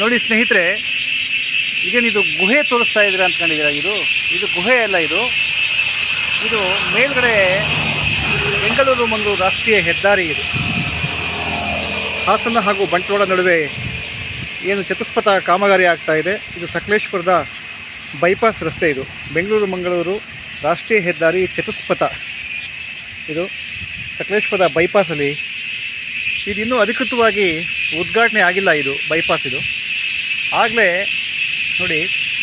ನೋಡಿ ಸ್ನೇಹಿತರೆ ಇದೇನಿದು ಗುಹೆ ತೋರಿಸ್ತಾ ಇದ್ದೀರಾ ಅಂದ್ಕೊಂಡಿದ್ದೀರಾ ಇದು? ಇದು ಗುಹೆ ಅಲ್ಲ ಇದು. ಇದು ಮೇಲ್ಗಡೆ ಬೆಂಗಳೂರು ಮಂಗಳೂರು ರಾಷ್ಟ್ರೀಯ ಹೆದ್ದಾರಿ ಇದು. ಹಾಸನ ಹಾಗೂ ಬಂಟ್ವಾಳ ನಡುವೆ ಏನು ಚತುಷ್ಪಥ ಕಾಮಗಾರಿ ಆಗ್ತಾ ಇದೆ. ಇದು ಸಕಲೇಶ್ಪುರದ ಬೈಪಾಸ್ ರಸ್ತೆ ಇದು. ಬೆಂಗಳೂರು ಮಂಗಳೂರು ರಾಷ್ಟ್ರೀಯ ಹೆದ್ದಾರಿ ಚತುಷ್ಪಥ ಇದು. ಸಕಲೇಶ್ಪುರದ ಬೈಪಾಸಲ್ಲಿ ಇದು ಇನ್ನೂ ಅಧಿಕೃತವಾಗಿ ಉದ್ಘಾಟನೆ ಆಗಿಲ್ಲ ಇದು ಬೈಪಾಸ್ ಇದು. ಆಗಲೇ ನೋಡಿ,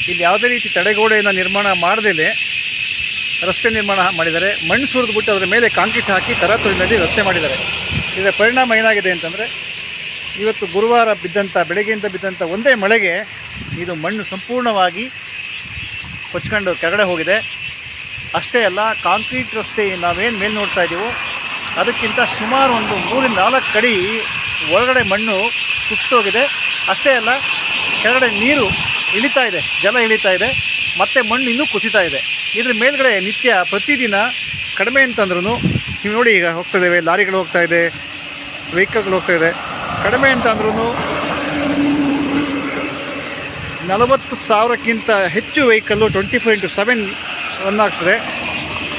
ಇಲ್ಲಿ ಯಾವುದೇ ರೀತಿ ತಡೆಗೋಡೆಯನ್ನು ನಿರ್ಮಾಣ ಮಾಡದೇ ರಸ್ತೆ ನಿರ್ಮಾಣ ಮಾಡಿದ್ದಾರೆ ಮಣ್ಣು ಸುರಿದ್ಬಿಟ್ಟು ಅದರ ಮೇಲೆ ಕಾಂಕ್ರೀಟ್ ಹಾಕಿ ತರಾತುರಿನಲ್ಲಿ ರಸ್ತೆ ಮಾಡಿದ್ದಾರೆ. ಇದರ ಪರಿಣಾಮ ಏನಾಗಿದೆ ಅಂತಂದರೆ, ಇವತ್ತು ಗುರುವಾರ ಬಿದ್ದಂಥ ಬೆಳಗ್ಗೆಯಿಂದ ಬಿದ್ದಂಥ ಒಂದೇ ಮಳೆಗೆ ಇದು ಮಣ್ಣು ಸಂಪೂರ್ಣವಾಗಿ ಕೊಚ್ಕೊಂಡು ಕೆಳಗಡೆ ಹೋಗಿದೆ. ಅಷ್ಟೇ ಅಲ್ಲ, ಕಾಂಕ್ರೀಟ್ ರಸ್ತೆ ನಾವೇನು ಮೇಲೆ ನೋಡ್ತಾ ಇದ್ದೀವೋ ಅದಕ್ಕಿಂತ ಸುಮಾರು ಒಂದು ಮೂರಿಂದ ನಾಲ್ಕು ಅಡಿ ಒಳಗಡೆ ಮಣ್ಣು ಕುಸಿತೋಗಿದೆ ಅಷ್ಟೇ ಅಲ್ಲ ಕೆಳಗಡೆ ನೀರು ಇಳಿತಾ ಇದೆ, ಜಲ ಇಳಿತಾ ಇದೆ, ಮತ್ತು ಮಣ್ಣು ಇನ್ನೂ ಕುಸಿತಾ ಇದೆ. ಇದ್ರ ಮೇಲ್ಗಡೆ ನಿತ್ಯ ಪ್ರತಿದಿನ ಕಡಿಮೆ ಅಂತಂದ್ರೂ ನೀವು ನೋಡಿ ಈಗ ಹೋಗ್ತಾ ಇದ್ದೇವೆ, ಲಾರಿಗಳು ಹೋಗ್ತಾ ಇದೆ, ವೆಹಿಕಲ್ಗಳು ಹೋಗ್ತಾ ಇದೆ. ಕಡಿಮೆ ಅಂತಂದ್ರೂ ನಲವತ್ತು ಸಾವಿರಕ್ಕಿಂತ ಹೆಚ್ಚು vehicle twenty five into seven run ಆಗ್ತದೆ.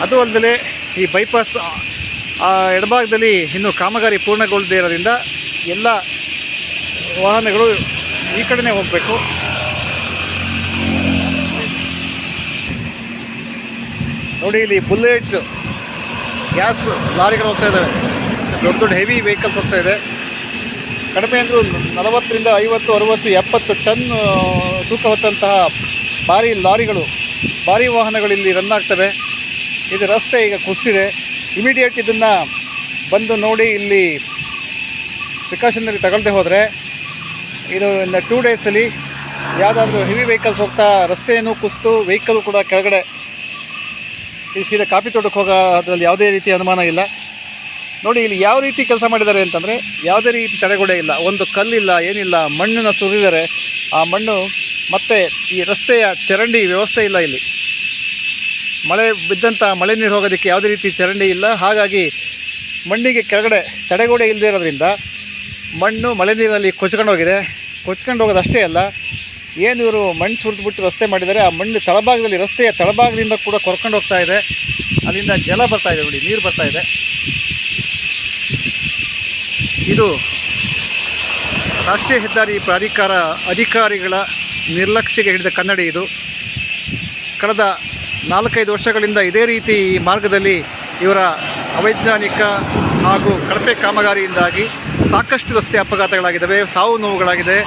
ಅದು ಅಲ್ಲದೆ ಈ ಬೈಪಾಸ್ ಎಡಭಾಗದಲ್ಲಿ ಇನ್ನೂ ಕಾಮಗಾರಿ ಪೂರ್ಣಗೊಳ್ಳದೇ ಇರೋದ್ರಿಂದ ಎಲ್ಲ ವಾಹನಗಳು ಈ ಕಡೆನೇ ಹೋಗಬೇಕು. ನೋಡಿ ಇಲ್ಲಿ ಬುಲೆಟ್, ಗ್ಯಾಸ್ ಲಾರಿಗಳು ಹೋಗ್ತಾ ಇದ್ದಾವೆ ದೊಡ್ಡ ದೊಡ್ಡ ಹೆವಿ ವೆಹಿಕಲ್ಸ್ ಹೋಗ್ತಾ ಇದೆ. ಕಡಿಮೆ ಅಂದರೂ ನಲವತ್ತರಿಂದ ಐವತ್ತು, ಅರುವತ್ತು, ಎಪ್ಪತ್ತು ಟನ್ ತೂಕ ಹೊತ್ತಂತಹ ಭಾರಿ ಲಾರಿಗಳು, ಭಾರಿ ವಾಹನಗಳು ಇಲ್ಲಿ ರನ್ ಆಗ್ತವೆ. ಇದು ರಸ್ತೆ ಈಗ ಕುಸ್ತಿದೆ ಇಮಿಡಿಯೇಟ್ ಇದನ್ನು ಬಂದು ನೋಡಿ ಇಲ್ಲಿ ಪ್ರಿಕಾಷನರಿ ತಗೊಳ್ದೆ ಹೋದರೆ ಇದು ಇನ್ನು ಟೂ ಡೇಸಲ್ಲಿ ಯಾವುದಾದ್ರೂ ಹೆವಿ ವೆಹಿಕಲ್ಸ್ ಹೋಗ್ತಾ ರಸ್ತೆಯನ್ನು ಕುಸಿತು ವೆಹಿಕಲ್ ಕೂಡ ಕೆಳಗಡೆ ಇಲ್ಲಿ ಸೀದಾ ಕಾಫಿ ತೋಟಕ್ಕೆ ಹೋಗೋ ಅದರಲ್ಲಿ ಯಾವುದೇ ರೀತಿ ಅನುಮಾನ ಇಲ್ಲ. ನೋಡಿ ಇಲ್ಲಿ ಯಾವ ರೀತಿ ಕೆಲಸ ಮಾಡಿದ್ದಾರೆ ಅಂತಂದರೆ ಯಾವುದೇ ರೀತಿ ತಡೆಗೋಡೆ ಇಲ್ಲ. ಒಂದು ಕಲ್ಲಿಲ್ಲ, ಏನಿಲ್ಲ, ಮಣ್ಣನ್ನು ಸುರಿದರೆ ಆ ಮಣ್ಣು ಮತ್ತೆ ಈ ರಸ್ತೆಯ ಚರಂಡಿ ವ್ಯವಸ್ಥೆ ಇಲ್ಲ ಇಲ್ಲಿ. ಮಳೆ ಬಿದ್ದಂಥ ಮಳೆ ನೀರು ಹೋಗೋದಕ್ಕೆ ಯಾವುದೇ ರೀತಿ ಚರಂಡಿ ಇಲ್ಲ. ಹಾಗಾಗಿ ಮಣ್ಣಿಗೆ ಕೆಳಗಡೆ ತಡೆಗೋಡೆ ಇಲ್ಲದೇ ಇರೋದ್ರಿಂದ ಮಣ್ಣು, ಮಳೆ ನೀರಲ್ಲಿ ಕೊಚ್ಕೊಂಡು ಹೋಗಿದೆ. ಕೊಚ್ಕೊಂಡು ಹೋಗೋದು ಅಷ್ಟೇ ಅಲ್ಲ, ಏನು ಇವರು ಮಣ್ಣು ಸುರಿದ್ಬಿಟ್ಟು ರಸ್ತೆ ಮಾಡಿದ್ದಾರೆ, ಆ ಮಣ್ಣು ತಳಭಾಗದಲ್ಲಿ, ರಸ್ತೆಯ ತಳಭಾಗದಿಂದ ಕೂಡ ಕೊರ್ಕೊಂಡು ಹೋಗ್ತಾ ಇದೆ. ಅಲ್ಲಿಂದ ಜಲ ಬರ್ತಾ ಇದೆ ನೋಡಿ, ನೀರು ಬರ್ತಾ ಇದೆ. ಇದು ರಾಷ್ಟ್ರೀಯ ಹೆದ್ದಾರಿ ಪ್ರಾಧಿಕಾರ ಅಧಿಕಾರಿಗಳ ನಿರ್ಲಕ್ಷ್ಯಗೆ ಹಿಡಿದ ಕನ್ನಡಿ ಇದು. ಕಳೆದ ನಾಲ್ಕೈದು ವರ್ಷಗಳಿಂದ ಇದೇ ರೀತಿ ಈ ಮಾರ್ಗದಲ್ಲಿ ಇವರ ಅವೈಜ್ಞಾನಿಕ ಹಾಗೂ ಕಳಪೆ ಕಾಮಗಾರಿಯಿಂದಾಗಿ ಸಾಕಷ್ಟು ರಸ್ತೆ ಅಪಘಾತಗಳಾಗಿದ್ದಾವೆ, ಸಾವು ನೋವುಗಳಾಗಿದೆ.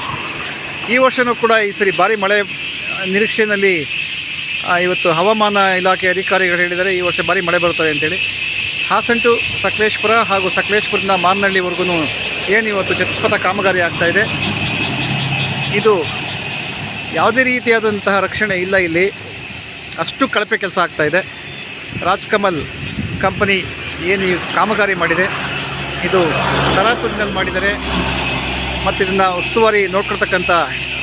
ಈ ವರ್ಷವೂ ಕೂಡ ಈ ಸರಿ ಭಾರಿ ಮಳೆ ನಿರೀಕ್ಷೆಯಲ್ಲಿ ಇವತ್ತು ಹವಾಮಾನ ಇಲಾಖೆ ಅಧಿಕಾರಿಗಳು ಹೇಳಿದರೆ ಈ ವರ್ಷ ಭಾರಿ ಮಳೆ ಬರುತ್ತದೆ ಅಂತೇಳಿ. ಹಾಸನ್ ಟು ಸಕಲೇಶ್ಪುರ ಹಾಗೂ ಸಕಲೇಶ್ಪುರದಿಂದ ಮಾರ್ನಹಳ್ಳಿವರೆಗೂ ಏನು ಇವತ್ತು ಚತುಷ್ಪಥ ಕಾಮಗಾರಿ ಆಗ್ತಾ ಇದೆ. ಯಾವುದೇ ರೀತಿಯಾದಂತಹ ರಕ್ಷಣೆ ಇಲ್ಲ ಇಲ್ಲಿ. ಅಷ್ಟು ಕಳಪೆ ಕೆಲಸ ಆಗ್ತಾಯಿದೆ ರಾಜ್ಕಮಲ್ ಕಂಪನಿ ಏನು ಈ ಕಾಮಗಾರಿ ಮಾಡಿದೆ, ಇದು ತರಾತುರಿನಲ್ಲಿ ಮಾಡಿದರೆ ಮತ್ತು ಇದನ್ನು ಉಸ್ತುವಾರಿ ನೋಡ್ಕೊಳ್ತಕ್ಕಂಥ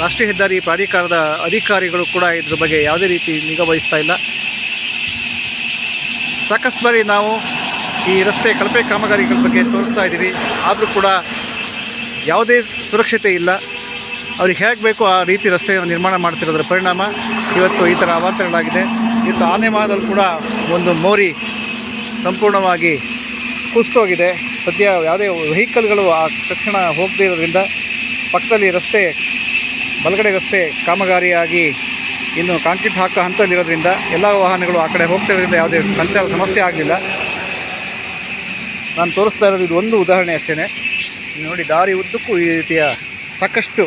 ರಾಷ್ಟ್ರೀಯ ಹೆದ್ದಾರಿ ಪ್ರಾಧಿಕಾರದ ಅಧಿಕಾರಿಗಳು ಕೂಡ ಇದ್ರ ಬಗ್ಗೆ ಯಾವುದೇ ರೀತಿ ನಿಗಾ ವಹಿಸ್ತಾ ಇಲ್ಲ. ಸಾಕಷ್ಟು ಬಾರಿ ನಾವು ಈ ರಸ್ತೆ ಕಳಪೆ ಕಾಮಗಾರಿಗಳ ಬಗ್ಗೆ ತೋರಿಸ್ತಾ ಇದ್ದೀವಿ. ಆದರೂ ಕೂಡ ಯಾವುದೇ ಸುರಕ್ಷತೆ ಇಲ್ಲ. ಅವ್ರಿಗೆ ಹೇಗೆ ಬೇಕೋ ಆ ರೀತಿ ರಸ್ತೆ ನಿರ್ಮಾಣ ಮಾಡ್ತಿರೋದ್ರ ಪರಿಣಾಮ ಇವತ್ತು ಈ ಥರ ಅವಾಂತರಗಳಾಗಿದೆ. ಇವತ್ತು ಆನೆಮಾದಲ್ಲಿ ಕೂಡ ಒಂದು ಮೋರಿ ಸಂಪೂರ್ಣವಾಗಿ ಕುಸಿತೋಗಿದೆ. ಸದ್ಯ ಯಾವುದೇ ವೆಹಿಕಲ್ಗಳು ಆ ತಕ್ಷಣ ಹೋಗದೇ ಇರೋದ್ರಿಂದ ಪಕ್ಕದಲ್ಲಿ ರಸ್ತೆ, ಬಲಗಡೆ ರಸ್ತೆ ಕಾಮಗಾರಿಯಾಗಿ ಇನ್ನು ಕಾಂಕ್ರೀಟ್ ಹಾಕೋ ಹಂತದಲ್ಲಿರೋದ್ರಿಂದ ಎಲ್ಲ ವಾಹನಗಳು ಆ ಕಡೆ ಹೋಗ್ತಾ ಇರೋದ್ರಿಂದ ಯಾವುದೇ ಸಂಚಾರ ಸಮಸ್ಯೆ ಆಗಲಿಲ್ಲ. ನಾನು ತೋರಿಸ್ತಾ ಇರೋದು ಇದು ಒಂದು ಉದಾಹರಣೆ ಅಷ್ಟೇ ನೋಡಿ ದಾರಿ ಉದ್ದಕ್ಕೂ ಈ ರೀತಿಯ ಸಾಕಷ್ಟು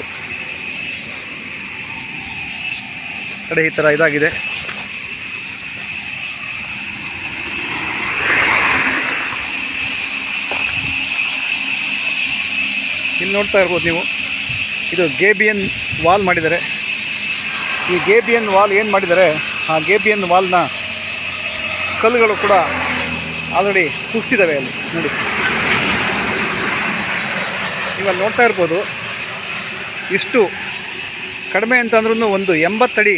ಕಡೆ ಈ ಥರ ಇದಾಗಿದೆ. ಇಲ್ಲಿ ನೋಡ್ತಾ ಇರ್ಬೋದು ನೀವು. ಇದು ಗೇಬಿಯನ್ ವಾಲ್ ಮಾಡಿದ್ದಾರೆ. ಈ ಗೇಬಿಯನ್ ವಾಲ್ ಏನು ಮಾಡಿದ್ದಾರೆ? ಆ ಗೇಬಿಯನ್ ವಾಲ್ನ ಕಲ್ಲುಗಳು ಕೂಡ ಆಲ್ರೆಡಿ ಕುಸ್ತಿದ್ದಾವೆ ಅಲ್ಲಿ. ನೋಡಿ. ಇವಾಗ ನೋಡ್ತಾ ಇರ್ಬೋದು. ಇಷ್ಟು ಕಡಿಮೆ ಅಂತಂದ್ರೂ ಒಂದು ಎಂಬತ್ತಡಿ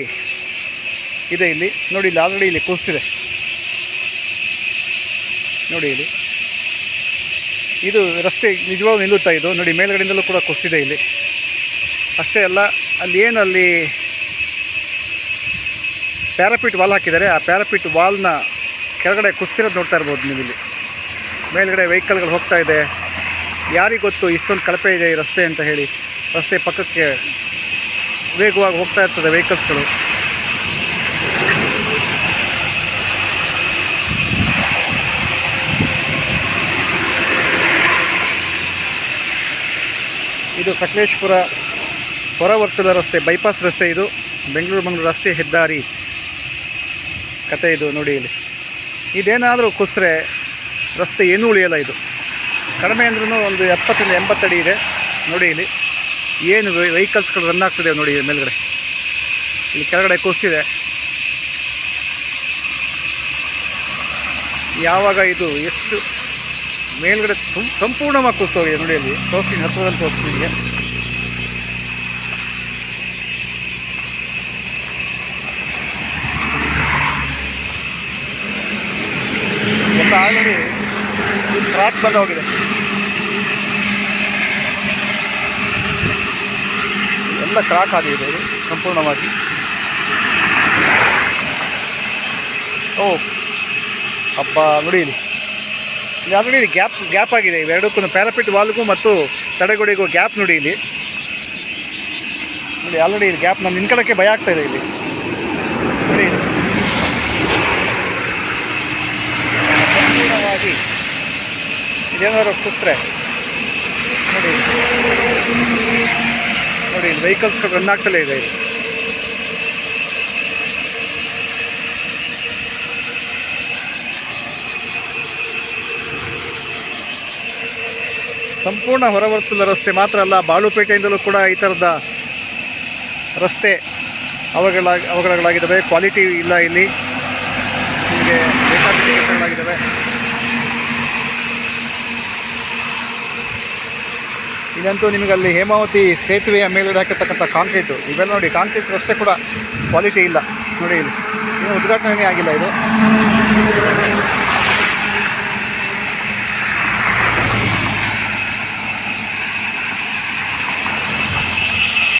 ಇದೆ ಇಲ್ಲಿ. ನೋಡಿ, ಇಲ್ಲಿ ಆಲ್ರೆಡಿ ಇಲ್ಲಿ ಕುಸ್ತಿದೆ ನೋಡಿ ಇಲ್ಲಿ. ಇದು ರಸ್ತೆ ನಿಜವಾಗ್ಲೂ ನಿಲ್ಲುತ್ತಾ ಇದು? ನೋಡಿ, ಮೇಲ್ಗಡೆಯಿಂದಲೂ ಕೂಡ ಕುಸ್ತಿದೆ ಇಲ್ಲಿ. ಅಷ್ಟೇ ಅಲ್ಲ, ಅಲ್ಲಿ ಏನು ಅಲ್ಲಿ ಪ್ಯಾರಾಪಿಟ್ ವಾಲ್ ಹಾಕಿದ್ದಾರೆ. ಆ ಪ್ಯಾರಾಪಿಟ್ ವಾಲ್ನ ಕೆಳಗಡೆ ಕುಸ್ತಿರೋದು ನೋಡ್ತಾ ಇರ್ಬೋದು ನೀವು ಇಲ್ಲಿ ಮೇಲ್ಗಡೆ ವೆಹಿಕಲ್ಗಳು ಹೋಗ್ತಾ ಇದೆ. ಯಾರಿಗೆ ಗೊತ್ತು ಇಷ್ಟೊಂದು ಕಳಪೆ ಇದೆ ಈ ರಸ್ತೆ ಅಂತ ಹೇಳಿ. ರಸ್ತೆ ಪಕ್ಕಕ್ಕೆ ವೇಗವಾಗಿ ಹೋಗ್ತಾ ಇರ್ತದೆ ವೆಹಿಕಲ್ಸ್ಗಳು. ಇದು ಸಕಲೇಶ್ಪುರ ಹೊರವರ್ತುಲ ರಸ್ತೆ ಬೈಪಾಸ್ ರಸ್ತೆ ಇದು. ಬೆಂಗಳೂರು ಮಂಗಳೂರು ರಸ್ತೆ ಹೆದ್ದಾರಿ ಕತೆ ಇದು ನೋಡಿ ಇಲ್ಲಿ. ಇದೇನಾದರೂ ಕುಸಿದ್ರೆ ರಸ್ತೆ ಏನೂ ಉಳಿಯಲ್ಲ ಇದು. ಕಡಿಮೆ ಅಂದ್ರೂ ಒಂದು ಎಪ್ಪತ್ತರಿಂದ ಎಂಬತ್ತಡಿ ಇದೆ. ನೋಡಿ ಇಲ್ಲಿ. ಏನು ವೆಹಿಕಲ್ಸ್ಗಳು ರನ್ ಆಗ್ತಿದೆ ನೋಡಿ ಮೇಲ್ಗಡೆ. ಇಲ್ಲಿ ಕೆಳಗಡೆ ಕುಸ್ತಿದೆ. ಯಾವಾಗ ಇದು ಎಷ್ಟು ಮೇಲ್ಗಡೆ ಸಂಪೂರ್ಣವಾಗಿ ಕುಸ್ತೋಗಿದೆ ನೋಡಿ ಅಲ್ಲಿ ತೋರಿಸ್ತೀನಿ ಹತ್ತಿರದಲ್ಲಿ ತೋರಿಸ್ತೀನಿ ಆಲ್ರೆಡಿ ಕ್ರಾಕ್ ಬಂದ ಹೋಗಿದೆ. ಎಲ್ಲ ಕ್ರಾಕ್ ಆಗಿದೆ ಇದು, ಸಂಪೂರ್ಣವಾಗಿ. ಓ ಅಪ್ಪ ನೋಡಿ ಇಲ್ಲಿ ಆಲ್ರೆಡಿ ಗ್ಯಾಪ್ ಗ್ಯಾಪ್ ಆಗಿದೆ. ಇವೆರಡಕ್ಕೂ ಪ್ಯಾರಾಪಿಟ್ ವಾಲ್ಗೂ ಮತ್ತು ತಡೆಗೋಡೆಗೂ ಗ್ಯಾಪ್ ನೋಡಿ ಇಲ್ಲಿ. ನೋಡಿ ಆಲ್ರೆಡಿ ಇಲ್ಲಿ ಗ್ಯಾಪ್ ನಾನು ನಿನ್ಕೊಳ್ಳೋಕ್ಕೆ ಭಯ ಆಗ್ತಾಯಿದೆ ಇಲ್ಲಿ. ನೋಡಿ. ಇಲ್ಲಿ. ಇದೇನಾದ್ರು ಕುಸ್ತ್ರೆ ನೋಡಿ. ನೋಡಿ, ಇಲ್ಲಿ ವೆಹಿಕಲ್ಸ್ಗಳು ರನ್ ಆಗ್ತಲೇ ಇದೆ ಇಲ್ಲಿ. ಸಂಪೂರ್ಣ ಹೊರವರ್ತುಲ ರಸ್ತೆ ಮಾತ್ರ ಅಲ್ಲ, ಬಾಳುಪೇಟೆಯಿಂದಲೂ ಕೂಡ ಈ ಥರದ ರಸ್ತೆ ಅವಘಡ ಅವಘಡಗಳಾಗಿದ್ದಾವೆ ಕ್ವಾಲಿಟಿ ಇಲ್ಲ ಇಲ್ಲಿ. ನಿಮಗೆ ಬೇಕಾಗಿದ್ದಾವೆ ಇದಂತೂ ನಿಮಗೆ ಅಲ್ಲಿ ಹೇಮಾವತಿ ಸೇತುವೆಯ ಮೇಲೆ ಹಾಕಿರ್ತಕ್ಕಂಥ ಕಾಂಕ್ರೀಟು ಇವೆಲ್ಲ ನೋಡಿ ಕಾಂಕ್ರೀಟ್ ರಸ್ತೆ ಕೂಡ ಕ್ವಾಲಿಟಿ ಇಲ್ಲ. ನೋಡಿ ಇಲ್ಲಿ. ಇನ್ನು ಉದ್ಘಾಟನೆ ಆಗಿಲ್ಲ ಇದು.